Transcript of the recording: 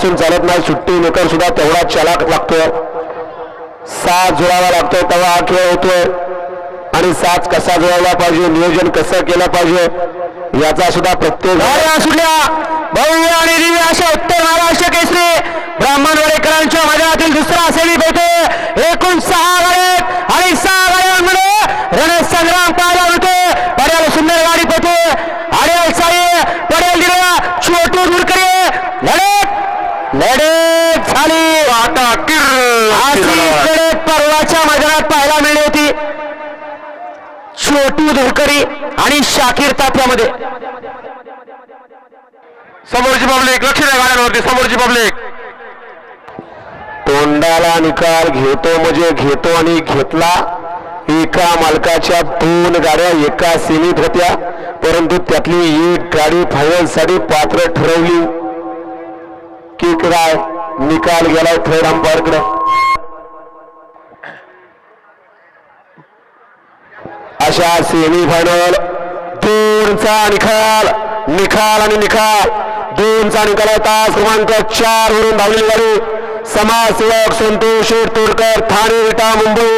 असून चालत नाही. सुट्टी मेकर सुद्धा तेवढा चलाक लागतोय. साथ जुळावा लागतोय तेव्हा हा खेळ होतोय. आणि साथ कसा जुळवला पाहिजे नियोजन कसं केलं पाहिजे याचा सुद्धा प्रत्येक भव्य आणि दिव्य अशा उत्तर महाराष्ट्र केसरी ब्राह्मण वडेकरांच्या मैदानातील दुसरा सेमी होते लढत लढत झाली आता अशी लढत पर्वाच्या मैदानात पाहायला मिळली होती. छोटू धुरकरी आणि शाकीर तात्यामध्ये समोरची पब्लिक लक्ष द्या गाड्यांवरती समोरची पब्लिक तोंडाला निकाल घेतो म्हणजे घेतो आणि घेतला. एका मालकाच्या दोन गाड्या एका सीमित होत्या. परंतु त्यातली एक गाडी फायनलसाठी पात्र ठरवली की काय निकाल गेलाय थर्ड अंपायरकडे अशा सेमी फायनल दोनचा निकाल निकाल आणि निकाल. दोनचा निकाल होता क्रमांक चार वरून धावलेली गाडी. समाजसेवक संतोष तोडकर ठाणे विटा मुंबई.